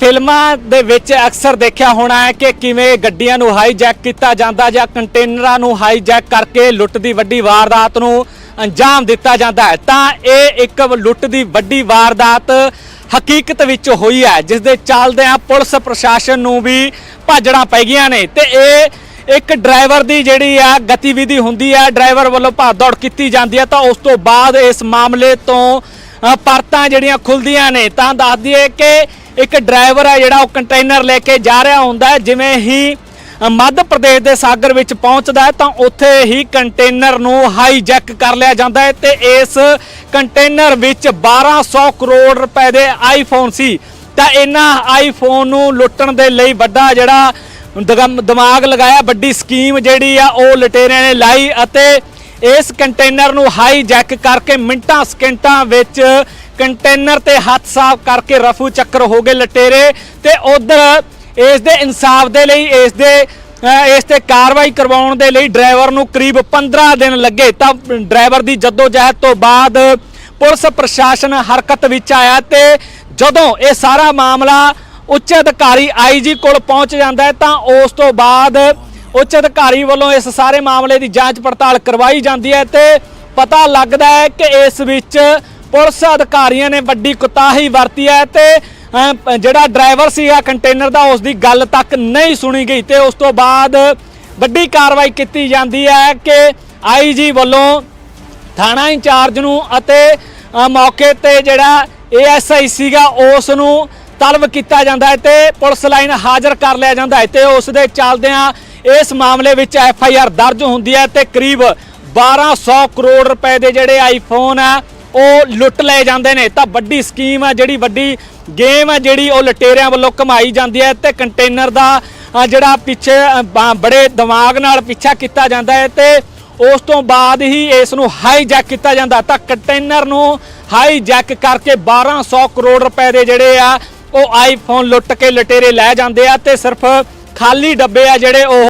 ਫਿਲਮਾਂ ਦੇ ਵਿੱਚ ਅਕਸਰ ਦੇਖਿਆ ਹੋਣਾ ਹੈ ਕਿ ਕਿਵੇਂ ਗੱਡੀਆਂ ਨੂੰ ਹਾਈਜੈਕ ਕੀਤਾ ਜਾਂਦਾ ਜਾਂ ਕੰਟੇਨਰਾਂ ਨੂੰ ਹਾਈਜੈਕ ਕਰਕੇ ਲੁੱਟ ਦੀ ਵੱਡੀ ਵਾਰਦਾਤ ਨੂੰ ਅੰਜਾਮ ਦਿੱਤਾ ਜਾਂਦਾ ਹੈ। ਤਾਂ ਇਹ ਇੱਕ ਲੁੱਟ ਦੀ ਵੱਡੀ ਵਾਰਦਾਤ ਹਕੀਕਤ ਵਿੱਚ ਹੋਈ ਹੈ, ਜਿਸ ਦੇ ਚੱਲਦਿਆਂ ਪੁਲਿਸ ਪ੍ਰਸ਼ਾਸਨ ਨੂੰ ਵੀ ਭਾਜੜਾਂ ਪੈ ਗਈਆਂ ਨੇ। ਤੇ ਇਹ ਇੱਕ ਡਰਾਈਵਰ ਦੀ ਜਿਹੜੀ ਆ ਗਤੀਵਿਧੀ ਹੁੰਦੀ ਹੈ ਡਰਾਈਵਰ ਵੱਲੋਂ ਭਾਦੌੜ ਕੀਤੀ ਜਾਂਦੀ ਹੈ ਤਾਂ ਉਸ ਤੋਂ ਬਾਅਦ ਇਸ ਮਾਮਲੇ ਤੋਂ ਪਰਤਾਂ ਜਿਹੜੀਆਂ ਖੁੱਲਦੀਆਂ ਨੇ। ਤਾਂ ਦੱਸ ਦਈਏ ਕਿ ਇੱਕ ਡਰਾਈਵਰ ਹੈ ਜਿਹੜਾ ਉਹ ਕੰਟੇਨਰ ਲੈ ਕੇ ਜਾ ਰਿਹਾ ਹੁੰਦਾ ਜਿਵੇਂ ਹੀ ਮੱਧ ਪ੍ਰਦੇਸ਼ ਦੇ ਸਾਗਰ ਵਿੱਚ ਪਹੁੰਚਦਾ ਹੈ ਤਾਂ ਉੱਥੇ ਹੀ ਕੰਟੇਨਰ ਨੂੰ ਹਾਈਜੈਕ ਕਰ ਲਿਆ ਜਾਂਦਾ ਹੈ ਤੇ ਇਸ ਕੰਟੇਨਰ ਵਿੱਚ 1200 ਕਰੋੜ ਰੁਪਏ ਦੇ ਆਈਫੋਨ ਸੀ। ਤਾਂ ਇਹਨਾਂ ਆਈਫੋਨ ਨੂੰ ਲੁੱਟਣ ਦੇ ਲਈ ਵੱਡਾ ਜਿਹੜਾ ਦਗਮ- ਦਿਮਾਗ ਲਗਾਇਆ, ਵੱਡੀ ਸਕੀਮ ਜਿਹੜੀ ਆ, ਉਹ ਲਟੇਰਿਆਂ ਨੇ ਲਾਈ ਅਤੇ ਇਸ ਕੰਟੇਨਰ ਨੂੰ ਹਾਈ ਜੈਕ ਕਰਕੇ ਮਿੰਟਾਂ, ਸਕਿੰਟਾਂ ਵਿੱਚ ਕੰਟੇਨਰ ਤੇ ਹੱਥ ਸਾਫ਼ ਕਰਕੇ ਰਫੂ ਚੱਕਰ ਹੋ ਗਏ ਲਟੇਰੇ ਤੇ ਉਧਰ ਇਸ ਦੇ ਇਨਸਾਫ ਦੇ ਲਈ, ਇਸ ਦੇ ਇਸ ਤੇ ਕਾਰਵਾਈ ਕਰਵਾਉਣ ਦੇ ਲਈ ਡਰਾਈਵਰ ਨੂੰ ਕਰੀਬ 15 ਦਿਨ ਲੱਗੇ। ਤਾਂ ਡਰਾਈਵਰ ਦੀ ਜਦੋਜਹਿਦ ਤੋਂ ਬਾਅਦ ਪੁਲਿਸ ਪ੍ਰਸ਼ਾਸਨ ਹਰਕਤ ਵਿੱਚ ਆਇਆ ਤੇ ਜਦੋਂ ਇਹ ਸਾਰਾ ਮਾਮਲਾ ਉੱਚ ਅਧਿਕਾਰੀ ਆਈਜੀ ਕੋਲ ਪਹੁੰਚ ਜਾਂਦਾ ਹੈ ਤਾਂ ਉਸ ਤੋਂ ਬਾਅਦ ਉੱਚ ਅਧਿਕਾਰੀ ਵੱਲੋਂ ਇਸ ਸਾਰੇ ਮਾਮਲੇ ਦੀ ਜਾਂਚ ਪੜਤਾਲ ਕਰਵਾਈ ਜਾਂਦੀ ਹੈ ਤੇ ਪਤਾ ਲੱਗਦਾ ਹੈ ਕਿ ਇਸ ਵਿੱਚ ਪੁਲਿਸ ਅਧਿਕਾਰੀਆਂ ਨੇ ਵੱਡੀ ਕੁਤਾਹੀ ਵਰਤੀ ਹੈ ਤੇ ਜਿਹੜਾ ਡਰਾਈਵਰ ਸੀਗਾ ਕੰਟੇਨਰ ਦਾ ਉਸ ਦੀ ਗੱਲ ਤੱਕ ਨਹੀਂ ਸੁਣੀ ਗਈ ਤੇ ਉਸ ਤੋਂ ਬਾਅਦ ਵੱਡੀ ਕਾਰਵਾਈ ਕੀਤੀ ਜਾਂਦੀ ਹੈ ਕਿ ਆਈਜੀ ਵੱਲੋਂ ਥਾਣਾ ਇੰਚਾਰਜ ਨੂੰ ਅਤੇ ਮੌਕੇ ਤੇ ਜਿਹੜਾ ਏਐਸਆਈ ਸੀਗਾ ਉਸ ਨੂੰ ਤਲਬ ਕੀਤਾ ਜਾਂਦਾ ਹੈ ਤੇ ਪੁਲਿਸ ਲਾਈਨ ਹਾਜ਼ਰ ਕਰ ਲਿਆ ਜਾਂਦਾ ਹੈ ਤੇ ਉਸ ਦੇ ਚੱਲਦਿਆਂ ਇਸ ਮਾਮਲੇ ਵਿੱਚ ਐਫ ਆਈ ਆਰ ਦਰਜ ਹੁੰਦੀ ਹੈ ਤੇ ਕਰੀਬ 1200 ਕਰੋੜ ਰੁਪਏ ਦੇ ਜਿਹੜੇ ਆਈਫੋਨ ਆ, ਉਹ ਲੁੱਟ ਲਏ ਜਾਂਦੇ ਨੇ। ਤਾਂ ਵੱਡੀ ਸਕੀਮ ਆ, ਜਿਹੜੀ ਵੱਡੀ ਗੇਮ ਆ, ਜਿਹੜੀ ਉਹ ਲਟੇਰਿਆਂ ਵੱਲੋਂ ਕਮਾਈ ਜਾਂਦੀ ਹੈ ਤੇ ਕੰਟੇਨਰ ਦਾ ਜਿਹੜਾ ਪਿੱਛੇ ਬੜੇ ਦਿਮਾਗ ਨਾਲ ਪਿੱਛਾ ਕੀਤਾ ਜਾਂਦਾ ਹੈ ਤੇ ਉਸ ਤੋਂ ਬਾਅਦ ਹੀ ਇਸ ਨੂੰ ਹਾਈਜੈਕ ਕੀਤਾ ਜਾਂਦਾ। ਤਾਂ ਕੰਟੇਨਰ ਨੂੰ ਹਾਈਜੈਕ ਕਰਕੇ 1200 ਕਰੋੜ ਰੁਪਏ ਦੇ ਜਿਹੜੇ ਆ, ਉਹ ਆਈਫੋਨ ਲੁੱਟ ਕੇ ਲਟੇਰੇ ਲੈ ਜਾਂਦੇ ਆ ਤੇ ਸਿਰਫ ਖਾਲੀ ਡੱਬੇ ਆ ਜਿਹੜੇ ਉਹ